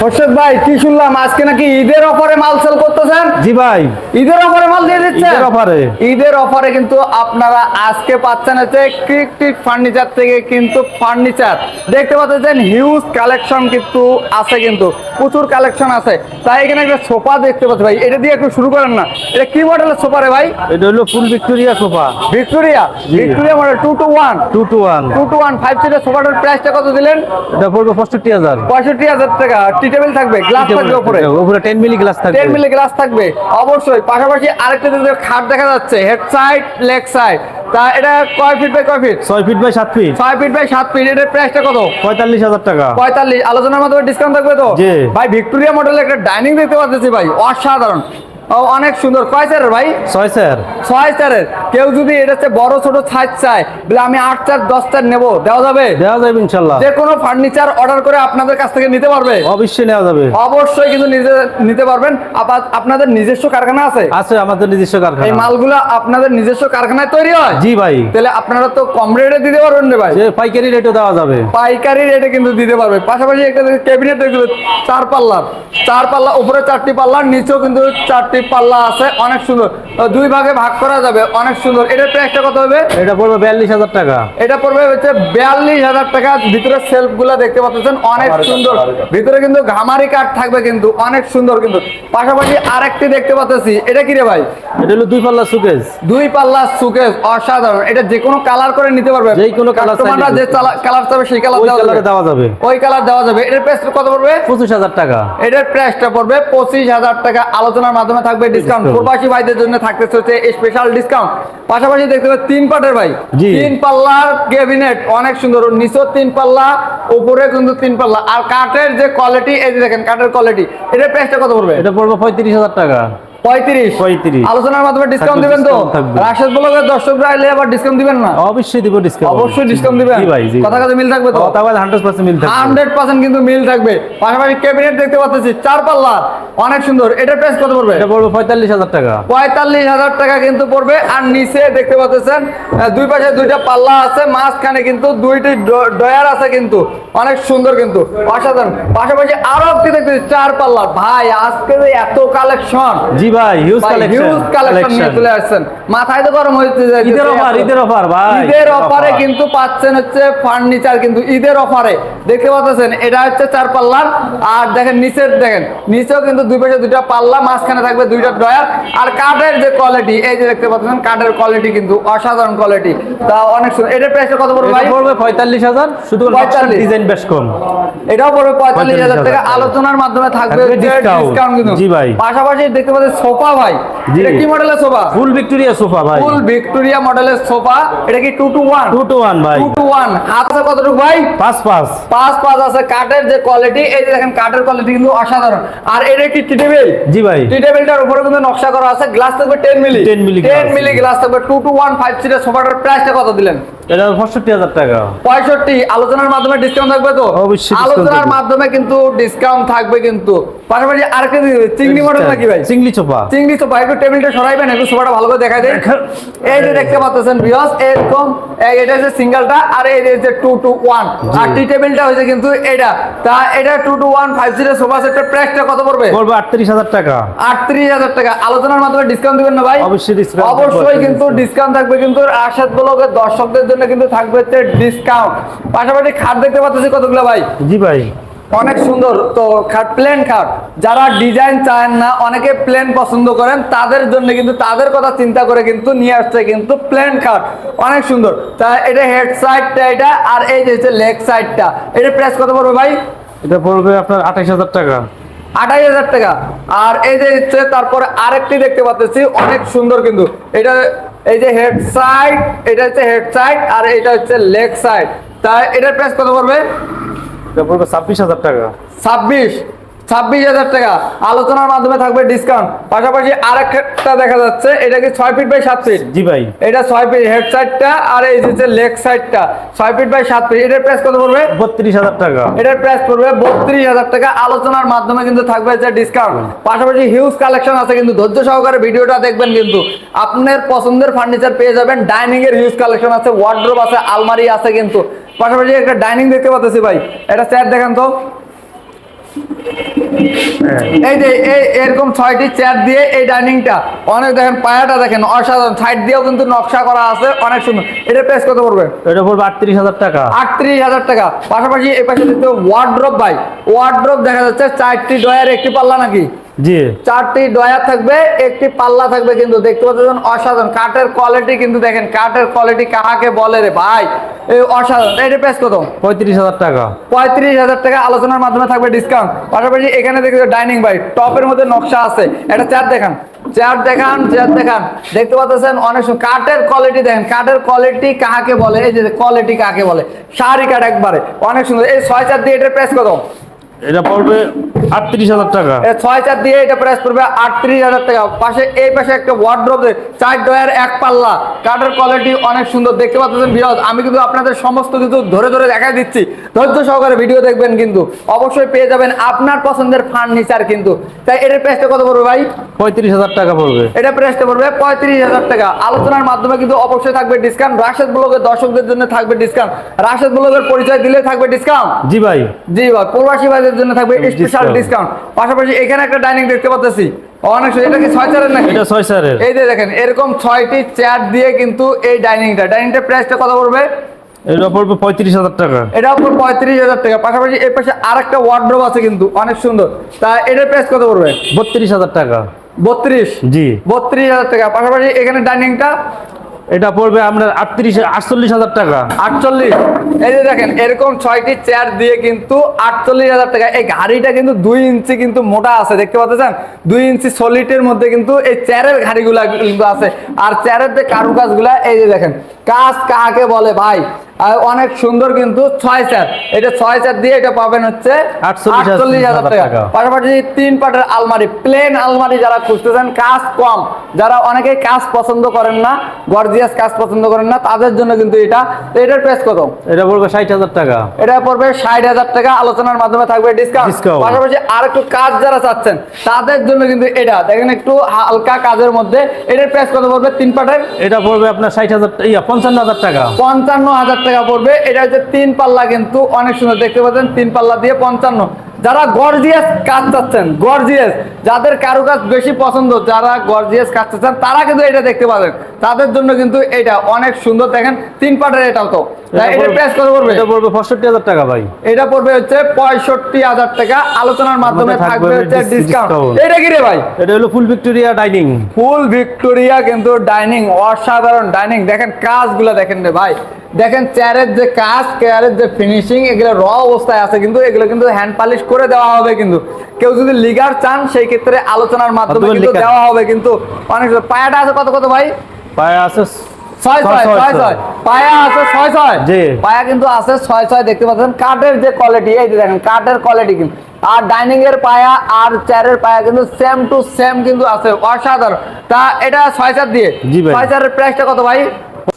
খোরশেদ ভাই কি শুনলাম? আজকে নাকি ঈদের অফারে মাল সেল করতেছেন? জি ভাই। ঈদের অফারে মাল দিয়ে দিচ্ছেন? ঈদের অফারে। ঈদের অফারে কিন্তু আপনারা আজকে পাচ্ছেন হচ্ছে ক্রিক টিক ফার্নিচার থেকে কিন্তু ফার্নিচার দেখতে পাচ্ছেন হিউজ কালেকশন কিন্তু আছে কিন্তু প্রচুর কালেকশন আছে। তাই এখানে একটা সোফা দেখতে পাচ্ছি ভাই এটা দিয়ে একটু শুরু করেন না। এটা কি মডেলের সোফা রে ভাই? এটা হলো full Victoria sofa. Victoria? Victoria model two two one two two one two two one five সিটের সোফাটার প্রাইসটা কত দিলেন? এটা পড়বে পঁয়ষট্টি হাজার। পঁয়ষট্টি হাজার টাকা। টেবিল থাকবে গ্লাস থাকবে উপরে। উপরে 10 মিলি গ্লাস থাকবে। 10 মিলি গ্লাস থাকবে অবশ্যই। পাশাপাশি আরেকটা যে খাট দেখা যাচ্ছে হেড সাইড লেগ সাইড তা এটা কয় ফিট বাই কয় ফিট ছয় ফিট বাই সাত ফিট ছয় ফিট বাই সাত ফিট এটার প্রাইসটা কত? পঁয়তাল্লিশ হাজার টাকা। পঁয়তাল্লিশ। আলোচনার মাধ্যমে ডিসকাউন্ট থাকবে তো? জি। ভাই ভিক্টোরিয়া মডেলের একটা ডাইনিং দেখতে পাচ্ছি ভাই অসাধারণ। ও, অনেক সুন্দর। কয় স্যারের ভাই? ছয় স্যার ছয় স্যারের কেউ যদি এটা হচ্ছে বড় ছোট সাইজ চায় বলে আমি আট চার দশ চার নেব। দেওয়া যাবে? দেওয়া যাবে ইনশাল্লাহ। যে কোনো ফার্নিচার অর্ডার করে আপনাদের কাছ থেকে নিতে পারবে। অবশ্যই নেওয়া যাবে। অবশ্যই কিন্তু নিজে নিতে পারবেন। আপনাদের নিজস্ব কারখানা আছে? আছে আমাদের নিজস্ব এই কারখানা মালগুলো আপনাদের নিজস্ব কারখানায় তৈরি হয়? জি ভাই। তাহলে আপনারা তো কম রেটে দিতে পারবেন রে ভাই। পাইকারি রেটও দেওয়া যাবে। পাইকারি রেটে কিন্তু দিতে পারবে। পাশাপাশি একটা ক্যাবিনেট চার পাল্লার চার পাল্লা উপরে চারটি পাল্লা নিচেও কিন্তু চারটি পাল্লা আছে অনেক সুন্দর। দুই ভাগে ভাগ করা যাবে অনেক সুন্দর। এটার প্রাইসটা কত হবে? এটা পড়বে বিয়াল্লিশ হাজার টাকা। এটা পড়বে হচ্ছে বিয়াল্লিশ হাজার টাকা। ভিতরে সেলফগুলা দেখতে পাচ্ছেন অনেক সুন্দর। ভিতরে কিন্তু ঘামারি কাঠ থাকবে কিন্তু অনেক সুন্দর কিন্তু। পাশাপাশি আরেকটি দেখতে পাচ্ছি। এটা কি রে ভাই? এটা হলো দুই পাল্লা সুকেজ দুই পাল্লা সুকেস অসাধারণ। এটা যে কোনো কালার করে নিতে পারবে। যে কোনো কালার চাইলে যে কালার চাবে সেই কালার দেওয়া যাবে। দেওয়া যাবে। ওই কালার দেওয়া যাবে। এটার প্রাইস কত পড়বে? পঁচিশ হাজার টাকা। এটার প্রাইসটা পড়বে পঁচিশ হাজার টাকা। আলোচনার মাধ্যমে থাকবে ডিসকাউন্ট প্রবাসী ভাইদের জন্য থাকতেছে হচ্ছে স্পেশাল ডিসকাউন্ট পাশাপাশি দেখতে পাচ্ছি তিন পাটের ভাই। তিন পাল্লার ক্যাবিনেট অনেক সুন্দর। নিচের তিন পাল্লা উপরে কিন্তু তিন পাল্লা। আর কাঠের যে কোয়ালিটি এই যে দেখেন কাঠের কোয়ালিটি এটার প্রাইসটা কত পড়বে? এটা পড়বে পঁয়ত্রিশ হাজার টাকা। পঁয়ত্রিশ। 35 আলোচনার মাধ্যমে ডিসকাউন্ট দিবেন তো? রাশেদ ব্লগের দর্শকরা এলে আবার ডিসকাউন্ট দিবেন না। অবশ্যই দিব ডিসকাউন্ট অবশ্যই ডিসকাউন্ট দিবেন। ভাই কথা কথা মিল থাকবে তো? কথা বলে হান্ড্রেড পার্সেন্ট মিল থাকবে। হান্ড্রেড পার্সেন্ট কিন্তু মিল থাকবে। পাশাপাশি ক্যাবিনেট দেখতে পাচ্ছি চার পাল্লা। অনেক সুন্দর। এটার প্রাইস কত পড়বে? এটা পড়বে পঁয়তাল্লিশ হাজার টাকা। পঁয়তাল্লিশ হাজার টাকা কিন্তু পড়বে। আর নিচে দেখতে পাচ্ছেন দুই পাশে দুইটা পাল্লা আছে। মাঝখানে কিন্তু দুইটি ডয়ার আছে কিন্তু। অনেক সুন্দর কিন্তু। অসাধারণ। পাশাপাশি আরও দেখতে চার পাল্লা। ভাই আজকে এত কালেকশন জি ভাই হিউজ হিউজ কালেকশন নিয়ে চলে আসছেন। মাথায় তো গরম হইতে যাইতেছে ঈদের অফার ঈদের অফার ভাই। ঈদের অফারে কিন্তু পাচ্ছেন হচ্ছে ফার্নিচার কিন্তু ঈদের অফারে। দেখতে পাচ্ছেন এটা হচ্ছে চার পাল্লার। আর দেখেন নিচের দেখেন নিচেও কিন্তু দুই পাশে দুইটা পাল্লা মাঝখানে থাকবে দুইটা ড্রয়ার। আর কাঠের যে কোয়ালিটি এই যে দেখতে পাচ্ছেন কাঠের কোয়ালিটি কিন্তু অসাধারণ কোয়ালিটি তা অনেক সুন্দর। এটার প্রাইসটা কত পড়বে ভাই? পড়বে পঁয়তাল্লিশ হাজার শুধু 45 ডিজাইন বেশ কম। এটাও পড়বে পঁয়তাল্লিশ হাজার 45,000 টাকা টাকা। আলোচনার মাধ্যমে থাকবে থাকবে ডিসকাউন্ট কিন্তু। জি ভাই। পাশাপাশি দেখতে পাচ্ছেন সোফা ভাই। এটা কি মডেলের সোফা? ফুল ভিক্টোরিয়া সোফা ভাই। ফুল ভিক্টোরিয়া মডেলের সোফা। এটা কি two two one two two one ভাই। টু টু ওয়ান হাত আছে কতটুকু ভাই? পাঁচ পাঁচ। পাঁচ পাঁচ আছে। কাঠের যে কোয়ালিটি এই যে দেখেন কাঠের কোয়ালিটি কিন্তু অসাধারণ। আর এটা কি টি টেবিল? জি ভাই। টি টেবিলটার উপরে কিন্তু নকশা করা আছে। গ্লাস থাকবে ten milli 10 milli ten glass। Milli glass থাকবে। টু টু ওয়ান ফাইভ সিটের সোফাটার প্রাইসটা কত দিলেন? এটা পঁয়ষট্টি হাজার টাকা। পঁয়ষট্টি আলোচনার মাধ্যমে ডিসকাউন্ট থাকবে তো? অবশ্যই আলোচনার মাধ্যমে কিন্তু ডিসকাউন্ট থাকবে কিন্তু। পাশাপাশি আরেকটা দিবে, চিংড়ি মডেল নাকি ভাই? চিংড়ি চোপা। চিংড়ি সোফা একটু টেবিলটা সরাইবেন একটু ভালো করে দেয় এই যে দেখতে পাচ্ছেন বিয়স এরকম এটা হচ্ছে সিঙ্গেলটা আর এই যে আর টি টেবিলটা কিন্তু এটা। তা এটা সোফা সেটের প্রাইসটা কত পড়বে? পড়বে আটত্রিশ হাজার টাকা। আটত্রিশ হাজার টাকা। আলোচনার মাধ্যমে ডিসকাউন্ট দিবেন না ভাই? অবশ্যই থাকবে, অবশ্যই কিন্তু ডিসকাউন্ট থাকবে কিন্তু আশাদ ব্লগের দর্শকদের জন্য কিন্তু থাকবে হচ্ছে ডিসকাউন্ট পাশাপাশি খাট দেখতে পাচ্ছি কতগুলো ভাই? জি ভাই। অনেক সুন্দর। তো খাট প্লেন খাট। যারা ডিজাইন চান না অনেকে প্লেন পছন্দ করেন তাদের জন্য কিন্তু তাদের কথা চিন্তা করে কিন্তু নিয়ে আসছে কিন্তু প্লেন খাট। অনেক সুন্দর। তা এটা হেড সাইডটা এটা আর এই যে হচ্ছে লেগ সাইডটা এটা প্রাইস কত পড়বে ভাই? এটা পড়বে আপনার আঠাইশ হাজার টাকা। আঠাইশ হাজার টাকা। আর এই যে তারপরে আরেকটি দেখতে পাচ্ছি অনেক সুন্দর কিন্তু। এটা এই যে হেড সাইড এটা হচ্ছে হেড সাইড আর এটা হচ্ছে লেগ সাইড তা এটার প্রাইস কত পড়বে? পড়বে ছাব্বিশ হাজার টাকা। ছাব্বিশ। ছাব্বিশ হাজার টাকা। আলোচনার মাধ্যমে থাকবে ডিসকাউন্ট পাশাপাশি আরেকটা দেখা যাচ্ছে এটা কি ছয় ফিট বাই সাত ফিট জি ভাই। এটা ছয় ফিট হেড সাইডটা আর এই যে লেগ সাইডটা ছয় ফিট বাই সাত ফিট এটার প্রাইস কত পড়বে? বত্রিশ হাজার টাকা। এটার প্রাইস পড়বে বত্রিশ হাজার টাকা। আলোচনার মাধ্যমে কিন্তু থাকবে যে ডিসকাউন্ট পাশাপাশি হিউজ কালেকশন আছে কিন্তু ধৈর্য সহকারে ভিডিওটা দেখবেন কিন্তু। আপনার পছন্দের ফার্নিচার পেয়ে যাবেন। ডাইনিং এর হিউজ কালেকশন আছে ওয়ার্ড্রোব আছে আলমারি আছে কিন্তু। পাশাপাশি একটা ডাইনিং দেখতে পাচ্ছি ভাই। এটা চেয়ার দেখেন তো। এই যে এই এরকম ছয়টি চেয়ার দিয়ে এই ডাইনিংটা অনেক দেখেন পায়াটা দেখেন অসাধারণ। সাইড দিয়েও কিন্তু নকশা করা আছে অনেক সুন্দর। এটা প্রাইস কত পড়বে? এটা পড়বে আটত্রিশ হাজার টাকা। আটত্রিশ হাজার টাকা। পাশাপাশি এই পাশে দিতে ওয়ার্ড্রপ ভাই। ওয়ার্ড্রপ দেখা যাচ্ছে চারটি ডয়ার একটি পাল্লা নাকি? জি। চারটি ডয়ার থাকবে একটি পাল্লা থাকবে কিন্তু। দেখতে পাচ্ছেন অসাধারণ। কাঠের কোয়ালিটি কিন্তু দেখেন কাঠের কোয়ালিটি কাহাকে বলে রে ভাই? এই অসাধারণ। এটা প্রাইস কত? পঁয়ত্রিশ হাজার টাকা। পঁয়ত্রিশ হাজার টাকা আলোচনার মাধ্যমে থাকবে ডিসকাউন্ট পাশাপাশি এখানে দেখতে ডাইনিং ভাই টপের মধ্যে নকশা আছে। একটা চেয়ার দেখান। চেয়ার দেখান চেয়ার দেখান। দেখতে পাচ্ছেন অনেক সুন্দর। কাঠের কোয়ালিটি দেখেন। কাঠের কোয়ালিটি কাকে বলে? এই যে কোয়ালিটি কাকে বলে? শাড়ি কাঠ একবারে। অনেক সুন্দর। এই ছয় চার দিয়ে এটার প্রাইস কত? এটা পড়বে আটত্রিশ হাজার টাকা। ছয় চার দিয়ে এটা প্রাইস পড়বে আটত্রিশ হাজার টাকা। পাশে এই পাশে একটা ওয়ার্ড্রোপ চার ডয়ার এক পাল্লা। কাঠের কোয়ালিটি অনেক সুন্দর। দেখতে পাচ্ছেন বিরোধ আমি কিন্তু আপনাদের সমস্ত কিছু ধরে ধরে দেখাই দিচ্ছি। ধৈর্য সহকারে ভিডিও দেখবেন কিন্তু। অবশ্যই পেয়ে যাবেন আপনার পছন্দের ফার্নিচার কিন্তু। তাই এটার প্রাইসটা কত পড়বে ভাই? পঁয়ত্রিশ হাজার টাকা পড়বে। এটা প্রাইসটা পড়বে পঁয়ত্রিশ হাজার টাকা। আলোচনার মাধ্যমে কিন্তু অবশ্যই থাকবে ডিসকাউন্ট রাশেদ ব্লগের দর্শকদের জন্য থাকবে ডিসকাউন্ট রাশেদ ব্লগের পরিচয় দিলে থাকবে ডিসকাউন্ট জি ভাই। জি ভাই প্রবাসী ভাইদের জন্য থাকবে স্পেশাল ডিসকাউন্ট পাশাপাশি এখানে একটা ডাইনিং দেখতে পাচ্ছি অনেক সুন্দর। এটা কি ছয় চারের নাকি? এটা ছয় স্যারের এই যে দেখেন এরকম ছয়টি চেয়ার দিয়ে কিন্তু এই ডাইনিংটা ডাইনিংটার প্রাইসটা কত পড়বে? এটা পড়বে পঁয়ত্রিশ হাজার টাকা। এটা পঁয়ত্রিশ হাজার টাকা। পাশাপাশি এর পাশে আরেকটা ওয়ার্ড্রোব আছে কিন্তু অনেক সুন্দর। তা এটার প্রাইস কত পড়বে? বত্রিশ হাজার টাকা। বত্রিশ? জি। বত্রিশ হাজার টাকা। পাশাপাশি এখানে ডাইনিংটা এটা পড়বে আপনার আটত্রিশ, আটচল্লিশ হাজার টাকা। আটচল্লিশ। এই যে দেখেন, এরকম ছয়টি চেয়ার দিয়ে কিন্তু আটচল্লিশ হাজার টাকা। এই ঘাড়িটা কিন্তু দুই ইঞ্চি কিন্তু মোটা আছে, দেখতে পাচ্ছেন? দুই ইঞ্চি সলিটের মধ্যে কিন্তু এই চেয়ারের ঘাড়িগুলা কিন্তু আছে। আর চেয়ারের যে কারুকাজগুলা, এই যে দেখেন কাজ কাকে বলে ভাই? আর অনেক সুন্দর কিন্তু ছয় চার এটা ছয় চার দিয়ে এটা পাবেন হচ্ছে আটচল্লিশ হাজার টাকা। পাশাপাশি তিন পাটের আলমারি প্লেন আলমারি যারা খুঁজতেছেন কাজ কম। যারা অনেকেই কাজ পছন্দ করেন না গর্জিয়াস কাজ পছন্দ করেন না তাদের জন্য কিন্তু এটা। এটার প্রাইস কত? এটা পড়বে ষাট হাজার টাকা। এটা পড়বে ষাট হাজার টাকা আলোচনার মাধ্যমে থাকবে ডিসকাউন্ট। পাশাপাশি আর একটু কাজ যারা চাচ্ছেন তাদের জন্য কিন্তু এটা। দেখেন একটু হালকা কাজের মধ্যে এটার প্রাইস কত পড়বে তিন পাটের? এটা পড়বে আপনার ষাট হাজার পঞ্চান্ন হাজার টাকা। পঞ্চান্ন হাজার টাকা পড়বে। এটা হচ্ছে তিন পাল্লা কিন্তু অনেক সুন্দর দেখতে পাচ্ছেন, তিন পাল্লা দিয়ে পঞ্চান্ন। যারা গর্জিয়াস কাজ চাচ্ছেন গর্জিয়াস যাদের কারুকাজ বেশি পছন্দ যারা গর্জিয়াস কাজ চাচ্ছেন তারা কিন্তু এটা দেখতে পাবেন। তাদের জন্য কিন্তু এটা অনেক সুন্দর। দেখেন তিন পাটের এটাও তো। এটা প্রাইস কত পড়বে এটা পড়বে পঁয়ষট্টি হাজার টাকা ভাই। এটা পড়বে হচ্ছে পঁয়ষট্টি হাজার টাকা। আলোচনার মাধ্যমে থাকবে থাকবে হচ্ছে ডিসকাউন্ট এটা কি রে ভাই? এটা হলো full Victoria dining. Full Victoria কিন্তু ডাইনিং অসাধারণ ডাইনিং। দেখেন কাজগুলো দেখেন রে ভাই। দেখেন চেয়ারের যে কাজ চেয়ারের যে ফিনিশিং এগুলো র অবস্থায় আছে কিন্তু এগুলো কিন্তু হ্যান্ড পালিশ করে দেওয়া হবে কিন্তু। কেউ যদি লিগার চান সেই ক্ষেত্রে আলোচনার মাধ্যমে কিন্তু দেওয়া হবে কিন্তু। অনেক পায়াটা আছে কত কত ভাই? পায়ে আছে ছয় ছয় ছয় ছয় পায়া আছে ছয় ছয়। পায়া কিন্তু আছে ছয় ছয় দেখতে পাচ্ছেন। কাঠের যে কোয়ালিটি এই যে দেখেন কাঠের কোয়ালিটি কিন্তু। আর ডাইনিং এর পায়া আর চেয়ারের পায়া কিন্তু সেম টু সেম কিন্তু আছে। অসাধারণ। তা এটা ছয় চার দিয়ে। ছয় চারের প্রাইসটা কত ভাই?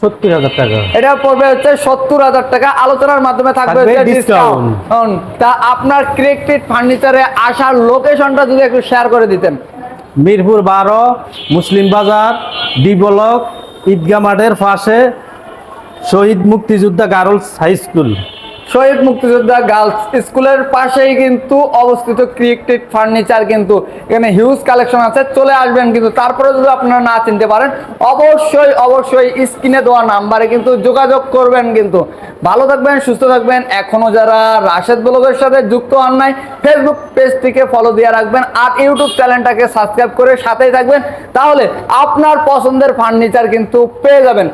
সত্তর হাজার টাকা। এটা পড়বে হচ্ছে সত্তর হাজার টাকা। আলোচনার মাধ্যমে থাকবে। ডিসকাউন্ট তা আপনার ক্রিকেট ফার্নিচারে আসার লোকেশনটা যদি একটু শেয়ার করে দিতেন। মিরপুর বারো মুসলিম বাজার ডি ব্লক ঈদগা মাঠের পাশে শহীদ মুক্তিযোদ্ধা গার্লস হাই স্কুল। শহীদ মুক্তিযোদ্ধা গার্লস স্কুলের পাশেই কিন্তু অবস্থিত ক্রিয়েটিভ ফার্নিচার কিন্তু এখানে হিউজ কালেকশন আছে। চলে আসবেন কিন্তু তারপরে যদি আপনারা না চিনতে পারেন, অবশ্যই অবশ্যই স্ক্রিনে দেওয়া নাম্বারে কিন্তু যোগাযোগ করবেন কিন্তু। ভালো থাকবেন, সুস্থ থাকবেন। এখনও যারা রাশেদ ব্লগের সাথে যুক্ত হন নাই ফেসবুক পেজটিকে ফলো দিয়ে রাখবেন আর ইউটিউব চ্যানেলটাকে সাবস্ক্রাইব করে সাথেই থাকবেন। তাহলে আপনার পছন্দের ফার্নিচার কিন্তু পেয়ে যাবেন।